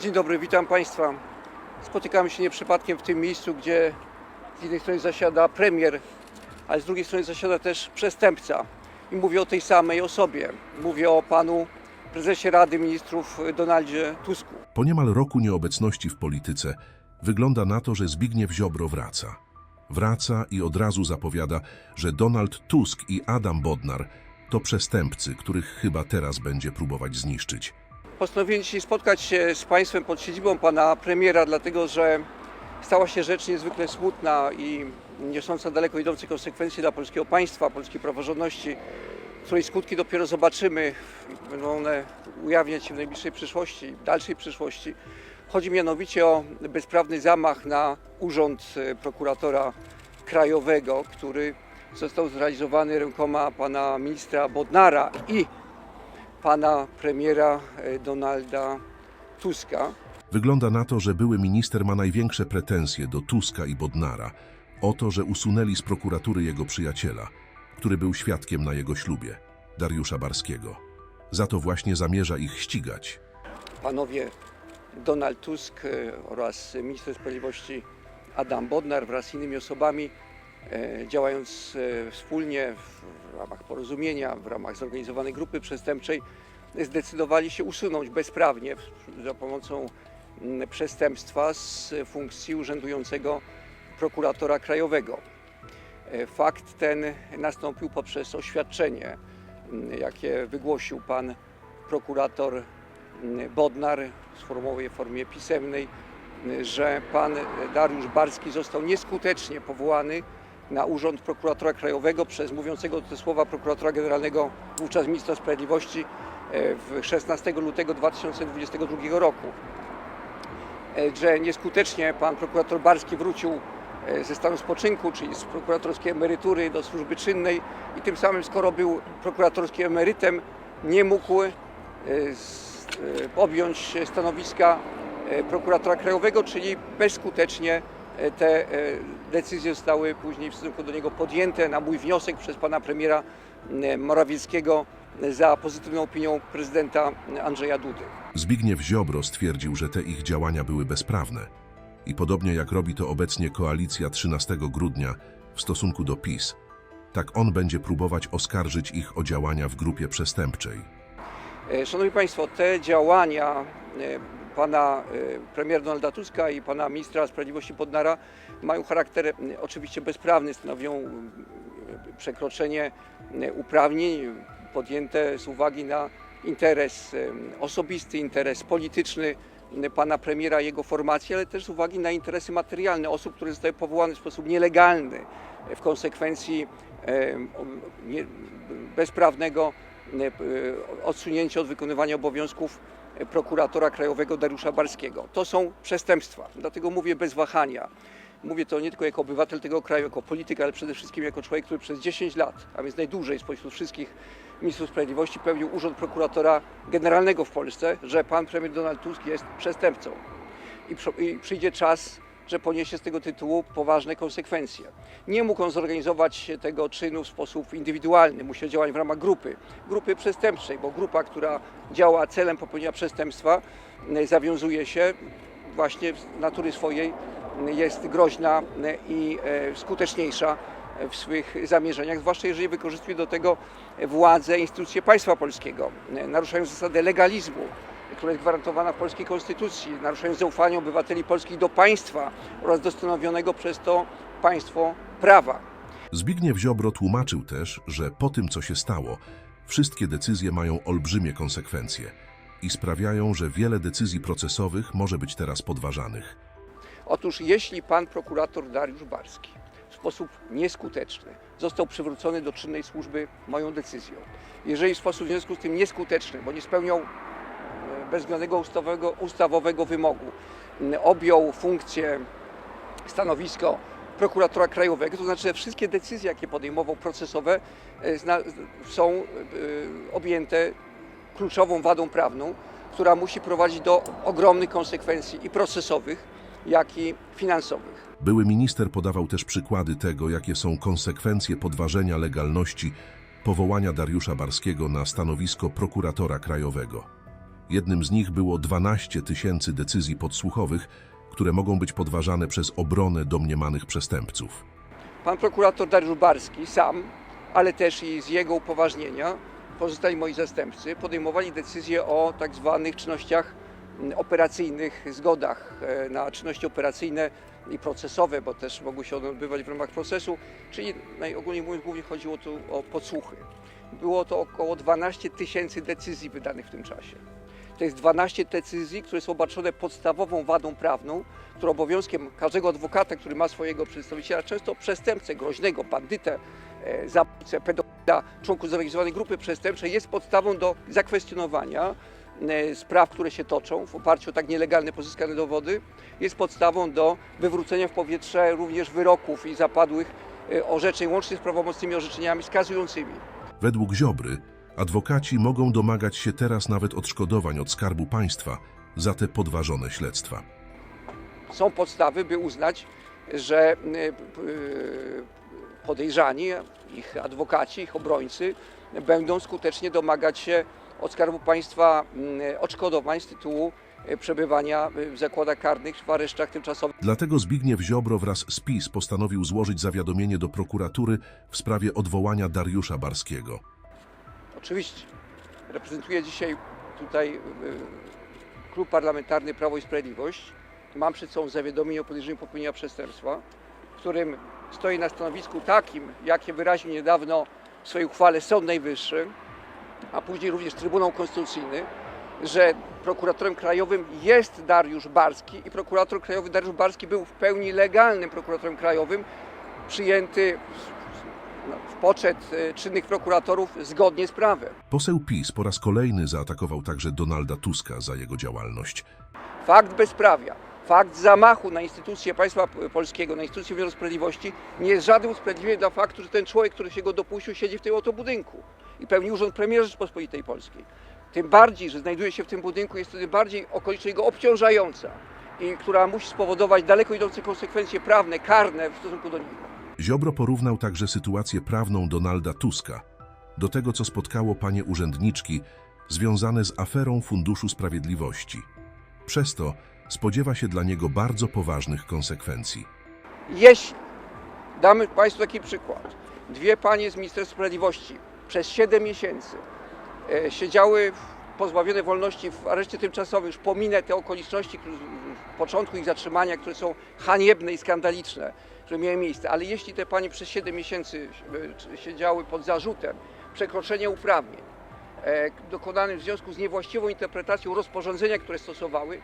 Dzień dobry, witam Państwa. Spotykamy się nie przypadkiem w tym miejscu, gdzie z jednej strony zasiada premier, ale z drugiej strony zasiada też przestępca. I mówię o tej samej osobie. Mówię o panu prezesie Rady Ministrów Donaldzie Tusku. Po niemal roku nieobecności w polityce wygląda na to, że Zbigniew Ziobro wraca. Wraca i od razu zapowiada, że Donald Tusk i Adam Bodnar to przestępcy, których chyba teraz będzie próbować zniszczyć. Postanowiłem dzisiaj spotkać się z Państwem pod siedzibą pana premiera, dlatego że stała się rzecz niezwykle smutna i niosąca daleko idące konsekwencje dla polskiego państwa, polskiej praworządności, której skutki dopiero zobaczymy. Będą one ujawniać się w najbliższej przyszłości, dalszej przyszłości. Chodzi mianowicie o bezprawny zamach na urząd e, prokuratora krajowego, który został zrealizowany rękoma pana ministra Bodnara i pana premiera e, Donalda Tuska. Wygląda na to, że były minister ma największe pretensje do Tuska i Bodnara o to, że usunęli z prokuratury jego przyjaciela, który był świadkiem na jego ślubie, Dariusza Barskiego. Za to właśnie zamierza ich ścigać. Panowie Donald Tusk e, oraz minister sprawiedliwości Adam Bodnar wraz z innymi osobami działając e, wspólnie w ramach porozumienia, w ramach zorganizowanej grupy przestępczej zdecydowali się usunąć bezprawnie za pomocą przestępstwa z funkcji urzędującego prokuratora krajowego. E, Fakt ten nastąpił poprzez oświadczenie, jakie wygłosił pan prokurator Bodnar w formie pisemnej, że pan Dariusz Barski został nieskutecznie powołany na urząd prokuratora krajowego przez mówiącego te słowa prokuratora generalnego wówczas ministra sprawiedliwości e, w 16 lutego 2022 roku. E, Że nieskutecznie pan prokurator Barski wrócił e, ze stanu spoczynku, czyli z prokuratorskiej emerytury do służby czynnej i tym samym, skoro był prokuratorskim emerytem, nie mógł objąć stanowiska prokuratora krajowego, czyli bezskutecznie te e, decyzje zostały później w stosunku do niego podjęte na mój wniosek przez pana premiera e, Morawieckiego e, za pozytywną opinią prezydenta Andrzeja Dudy. Zbigniew Ziobro stwierdził, że te ich działania były bezprawne. I podobnie jak robi to obecnie koalicja 13 grudnia w stosunku do PiS, tak on będzie próbować oskarżyć ich o działania w grupie przestępczej. E, Szanowni Państwo, te działania e, pana e, premiera Donalda Tuska i pana ministra sprawiedliwości Podnara mają charakter e, oczywiście bezprawny, stanowią mm, przekroczenie uprawnień podjęte z uwagi na interes osobisty, interes polityczny pana premiera i jego formacji, ale też z uwagi na interesy materialne osób, które zostały powołane w sposób nielegalny w konsekwencji bezprawnego e, e, odsunięcia od wykonywania obowiązków prokuratora krajowego Dariusza Barskiego. To są przestępstwa, dlatego mówię bez wahania. Mówię to nie tylko jako obywatel tego kraju, jako polityk, ale przede wszystkim jako człowiek, który przez 10 lat, a więc najdłużej spośród wszystkich ministrów sprawiedliwości pełnił urząd prokuratora generalnego w Polsce, że pan premier Donald Tusk jest przestępcą. I przyjdzie czas, że poniesie z tego tytułu poważne konsekwencje. Nie mógł on zorganizować tego czynu w sposób indywidualny, musiał działać w ramach grupy, grupy przestępczej, bo grupa, która działa celem popełnienia przestępstwa, y, zawiązuje się. Właśnie z natury swojej, jest groźna y, i y, skuteczniejsza w swych zamierzeniach, zwłaszcza jeżeli wykorzystuje do tego władzę, instytucje państwa polskiego, naruszając zasadę legalizmu, która jest gwarantowana w polskiej konstytucji, naruszając zaufanie obywateli polskich do państwa oraz do stanowionego przez to państwo prawa. Zbigniew Ziobro tłumaczył też, że po tym, co się stało, wszystkie decyzje mają olbrzymie konsekwencje i sprawiają, że wiele decyzji procesowych może być teraz podważanych. Otóż jeśli pan prokurator Dariusz Barski w sposób nieskuteczny został przywrócony do czynnej służby moją decyzją, jeżeli w sposób w związku z tym nieskuteczny, bo nie spełniał bezwzględnego ustawowego, ustawowego wymogu, objął funkcję, stanowisko prokuratora krajowego, to znaczy, że wszystkie decyzje, jakie podejmował procesowe, e, są e, objęte kluczową wadą prawną, która musi prowadzić do ogromnych konsekwencji i procesowych, jak i finansowych. Były minister podawał też przykłady tego, jakie są konsekwencje podważenia legalności powołania Dariusza Barskiego na stanowisko prokuratora krajowego. Jednym z nich było 12 tysięcy decyzji podsłuchowych, które mogą być podważane przez obronę domniemanych przestępców. Pan prokurator Dariusz Barski sam, ale też i z jego upoważnienia, pozostali moi zastępcy, podejmowali decyzje o tak zwanych czynnościach mm, operacyjnych, zgodach e, na czynności operacyjne i procesowe, bo też mogły się one odbywać w ramach procesu, czyli najogólniej mówiąc głównie chodziło tu o podsłuchy. Było to około 12 tysięcy decyzji wydanych w tym czasie. To jest 12 decyzji, które są obarczone podstawową wadą prawną, która obowiązkiem każdego adwokata, który ma swojego przedstawiciela, często przestępcę, groźnego, bandytę, e, zabójcę, pedofila, członku zorganizowanej grupy przestępczej, jest podstawą do zakwestionowania e, spraw, które się toczą w oparciu o tak nielegalne pozyskane dowody, jest podstawą do wywrócenia w powietrze również wyroków i zapadłych e, orzeczeń, łącznie z prawomocnymi orzeczeniami skazującymi. Według Ziobry adwokaci mogą domagać się teraz nawet odszkodowań od Skarbu Państwa za te podważone śledztwa. są podstawy, by uznać, że y, y, podejrzani, ich adwokaci, ich obrońcy będą skutecznie domagać się od Skarbu Państwa y, odszkodowań z tytułu y, przebywania w zakładach karnych w aresztach tymczasowych. Dlatego Zbigniew Ziobro wraz z PiS postanowił złożyć zawiadomienie do prokuratury w sprawie odwołania Dariusza Barskiego. Oczywiście reprezentuję dzisiaj tutaj y, Klub Parlamentarny Prawo i Sprawiedliwość. Mam przed sobą zawiadomienie o podejrzeniu popełnienia przestępstwa, w którym stoi na stanowisku takim, jakie wyraził niedawno w swojej uchwale Sąd Najwyższy, a później również Trybunał Konstytucyjny, że prokuratorem krajowym jest Dariusz Barski i prokurator krajowy Dariusz Barski był w pełni legalnym prokuratorem krajowym, przyjęty poczet e, czynnych prokuratorów zgodnie z prawem. Poseł PiS po raz kolejny zaatakował także Donalda Tuska za jego działalność. Fakt bezprawia, fakt zamachu na instytucje państwa polskiego, na instytucje wymiaru sprawiedliwości nie jest żadnym usprawiedliwieniem dla faktu, że ten człowiek, który się go dopuścił, siedzi w tym oto budynku i pełni urząd premiera Rzeczpospolitej Polskiej. Tym bardziej, że znajduje się w tym budynku, jest to tym bardziej okoliczność jego obciążająca i która musi spowodować daleko idące konsekwencje prawne, karne w stosunku do niego. Ziobro porównał także sytuację prawną Donalda Tuska do tego, co spotkało panie urzędniczki związane z aferą Funduszu Sprawiedliwości. Przez to spodziewa się dla niego bardzo poważnych konsekwencji. Jeśli, damy Państwu taki przykład, dwie panie z Ministerstwa Sprawiedliwości przez 7 miesięcy e, siedziały pozbawione wolności w areszcie tymczasowym, już pominę te okoliczności które- początku ich zatrzymania, które są haniebne i skandaliczne, które miały miejsce, ale jeśli te panie przez 7 miesięcy e, siedziały pod zarzutem przekroczenia uprawnień, e, dokonanym w związku z niewłaściwą interpretacją rozporządzenia, które stosowały,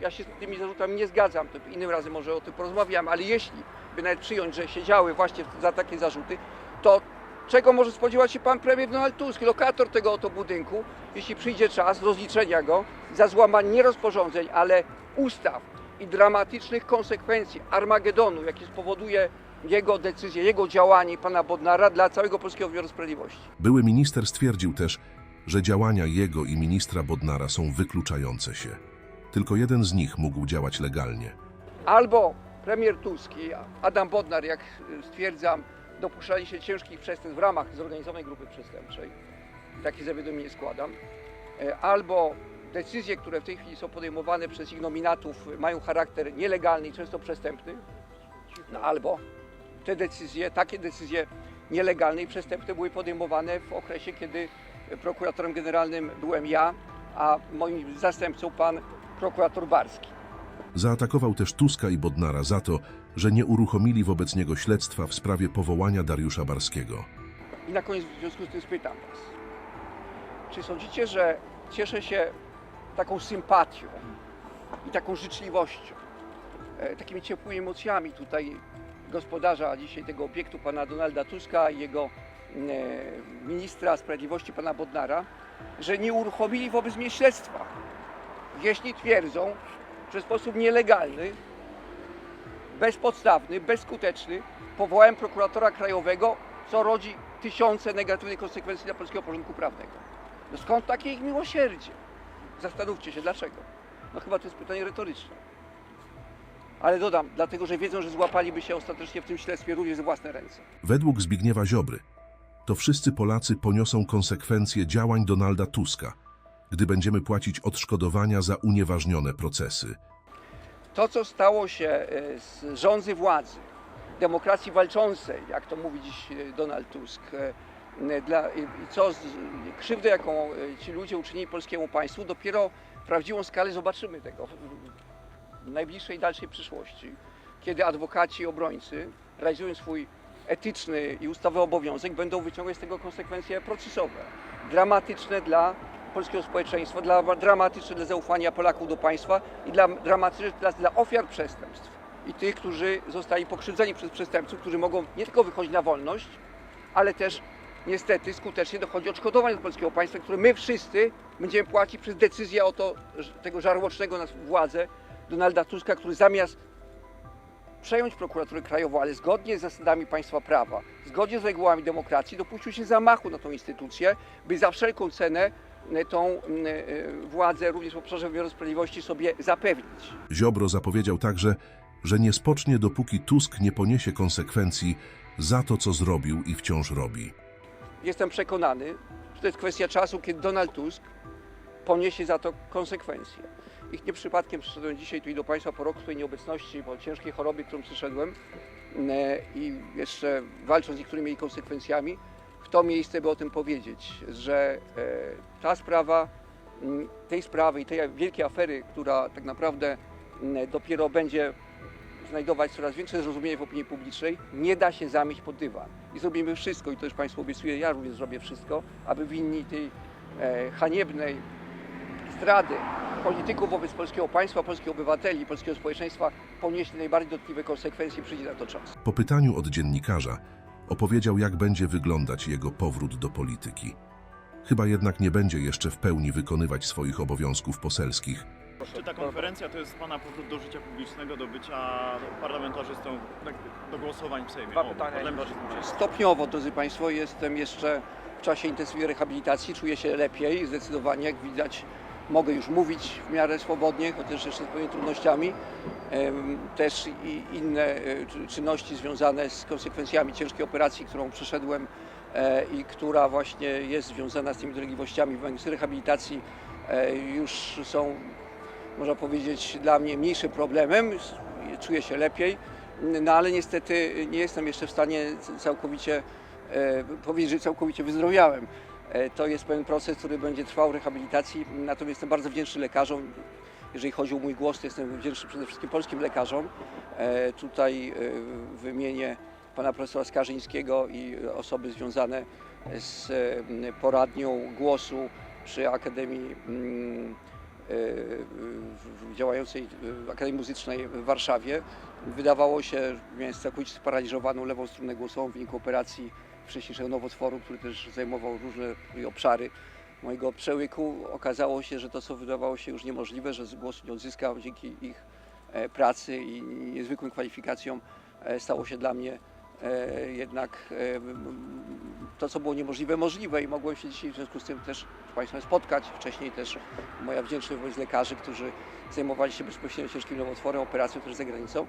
ja się z tymi zarzutami nie zgadzam, to innym razem może o tym porozmawiam, ale jeśli by nawet przyjąć, że siedziały właśnie za takie zarzuty, to czego może spodziewać się pan premier Donald Tusk, lokator tego oto budynku, jeśli przyjdzie czas rozliczenia go za złamanie nie rozporządzeń, ale ustaw i dramatycznych konsekwencji Armagedonu, jaki spowoduje jego decyzje, jego działanie pana Bodnara dla całego polskiego wymiaru sprawiedliwości. Były minister stwierdził też, że działania jego i ministra Bodnara są wykluczające się. Tylko jeden z nich mógł działać legalnie. albo premier Tusk i Adam Bodnar, jak stwierdzam, dopuszczali się ciężkich przestępstw w ramach zorganizowanej grupy przestępczej, takie zawiadomienie składam, e, albo decyzje, które w tej chwili są podejmowane przez ich nominatów mają charakter nielegalny i często przestępny, no albo te decyzje, takie decyzje nielegalne i przestępne były podejmowane w okresie, kiedy prokuratorem generalnym byłem ja, a moim zastępcą pan prokurator Barski. Zaatakował też Tuska i Bodnara za to, że nie uruchomili wobec niego śledztwa w sprawie powołania Dariusza Barskiego. I na koniec w związku z tym spytam Was, czy sądzicie, że cieszę się taką sympatią i taką życzliwością, e, takimi ciepłymi emocjami tutaj gospodarza dzisiaj tego obiektu, pana Donalda Tuska i jego e, ministra sprawiedliwości, pana Bodnara, że nie uruchomili wobec mnie śledztwa, jeśli twierdzą, że w sposób nielegalny, bezpodstawny, bezskuteczny powołałem prokuratora krajowego, co rodzi tysiące negatywnych konsekwencji dla polskiego porządku prawnego. No skąd takie ich miłosierdzie? Zastanówcie się, dlaczego? No chyba to jest pytanie retoryczne. Ale dodam, dlatego, że wiedzą, że złapaliby się ostatecznie w tym śledztwie również za własne ręce. Według Zbigniewa Ziobry, to wszyscy Polacy poniosą konsekwencje działań Donalda Tuska, gdy będziemy płacić odszkodowania za unieważnione procesy. To, co stało się e, z rządzy władzy, demokracji walczącej, jak to mówi dziś e, Donald Tusk, e, dla, i i co z, krzywdę, jaką ci ludzie uczynili polskiemu państwu, dopiero prawdziwą skalę zobaczymy tego w, najbliższej, dalszej przyszłości, kiedy adwokaci i obrońcy, realizując swój etyczny i ustawowy obowiązek, będą wyciągać z tego konsekwencje procesowe. Dramatyczne dla polskiego społeczeństwa, dla, dramatyczne dla zaufania Polaków do państwa i dla, dramatyczne dla, dla ofiar przestępstw i tych, którzy zostali pokrzywdzeni przez przestępców, którzy mogą nie tylko wychodzić na wolność, ale też niestety skutecznie dochodzi odszkodowań od polskiego państwa, które my wszyscy będziemy płacić przez decyzję o to, tego żarłocznego nas władzę Donalda Tuska, który zamiast przejąć prokuraturę krajową, ale zgodnie z zasadami państwa prawa, zgodnie z regułami demokracji, dopuścił się zamachu na tą instytucję, by za wszelką cenę e, tą e, władzę również w obszarze wymiaru sprawiedliwości sobie zapewnić. Ziobro zapowiedział także, że nie spocznie dopóki Tusk nie poniesie konsekwencji za to, co zrobił i wciąż robi. Jestem przekonany, że to jest kwestia czasu, kiedy Donald Tusk poniesie za to konsekwencje. Ich nie przypadkiem przyszedłem dzisiaj tu i do Państwa po roku swojej nieobecności, po ciężkiej chorobie, którą przyszedłem e, i jeszcze walcząc z niektórymi jej konsekwencjami, w to miejsce, by o tym powiedzieć, że e, ta sprawa, tej sprawy i tej wielkiej afery, która tak naprawdę dopiero będzie znajdować coraz większe zrozumienie w opinii publicznej, nie da się zamieść pod dywan. I zrobimy wszystko, i to już Państwu obiecuję, ja również zrobię wszystko, aby winni tej e, haniebnej zdrady polityków wobec polskiego państwa, polskich obywateli, polskiego społeczeństwa ponieśli najbardziej dotkliwe konsekwencje, przyjdzie na to czas. Po pytaniu od dziennikarza opowiedział, jak będzie wyglądać jego powrót do polityki. Chyba jednak nie będzie jeszcze w pełni wykonywać swoich obowiązków poselskich. Czy ta konferencja to jest Pana powrót do życia publicznego, do bycia parlamentarzystą, tak, do głosowań w Sejmie? Dwa O, pytania. parlamentarzystą w Sejmie. Stopniowo, drodzy Państwo, jestem jeszcze w czasie intensywnej rehabilitacji, czuję się lepiej, zdecydowanie, jak widać, mogę już mówić w miarę swobodnie, chociaż jeszcze z pewnymi trudnościami. Em, Też i inne e, czy- czynności związane z konsekwencjami ciężkiej operacji, którą przeszedłem e, i która właśnie jest związana z tymi dolegliwościami w rehabilitacji, e, już są, można powiedzieć, dla mnie mniejszym problemem. Czuję się lepiej. No ale niestety nie jestem jeszcze w stanie całkowicie e, powiedzieć, że całkowicie wyzdrowiałem. E, To jest pewien proces, który będzie trwał rehabilitacji, natomiast jestem bardzo wdzięczny lekarzom. Jeżeli chodzi o mój głos, to jestem wdzięczny przede wszystkim polskim lekarzom. E, Tutaj wymienię pana profesora Skarżyńskiego i osoby związane z poradnią głosu przy Akademii mm, działającej Akademii Muzycznej w Warszawie. Wydawało się, miałem całkowicie sparaliżowaną lewą strunę głosową w wyniku operacji wcześniejszego nowotworu, który też zajmował różne obszary mojego przełyku. Okazało się, że to, co wydawało się już niemożliwe, że głosu nie odzyskam dzięki ich e, pracy i niezwykłym kwalifikacjom, e, stało się dla mnie jednak e, to, co było niemożliwe, możliwe i mogłem się dzisiaj w związku z tym też z Państwem spotkać. Wcześniej też moja wdzięczność wobec lekarzy, którzy zajmowali się bezpośrednio ciężkim nowotworem, operacją też za granicą.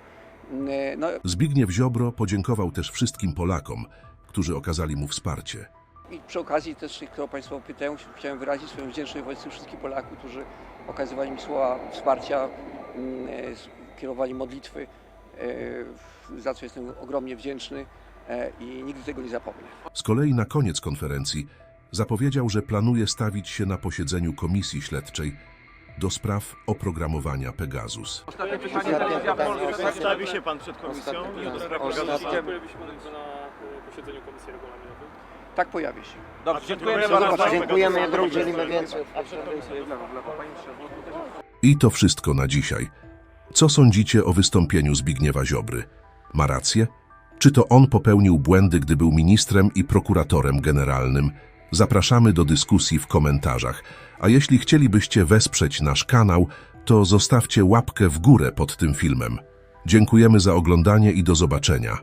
E, No Zbigniew Ziobro podziękował też wszystkim Polakom, którzy okazali mu wsparcie. I przy okazji też, którą Państwo pytają, chciałem wyrazić swoją wdzięczność wobec tych wszystkich Polaków, którzy okazywali mi słowa wsparcia, mm, e, kierowali modlitwy, e, za co jestem ogromnie wdzięczny e, i nigdy tego nie zapomnę. Z kolei na koniec konferencji zapowiedział, że planuje stawić się na posiedzeniu komisji śledczej do spraw oprogramowania Pegasus. Ostatnie pytanie, telewizja polska. Stawi się Pan przed komisją i od Ostatnie- Pegazusa. Pojawiśmy Pojawi się na e, posiedzeniu Komisji Regulaminowej. Tak pojawi się. Dobrze, dziękujemy bardzo. Dziękujemy, jak udzielimy więcej. I to wszystko na dzisiaj. Co sądzicie o wystąpieniu Zbigniewa Ziobry? Ma rację? Czy to on popełnił błędy, gdy był ministrem i prokuratorem generalnym? Zapraszamy do dyskusji w komentarzach. A jeśli chcielibyście wesprzeć nasz kanał, to zostawcie łapkę w górę pod tym filmem. Dziękujemy za oglądanie i do zobaczenia.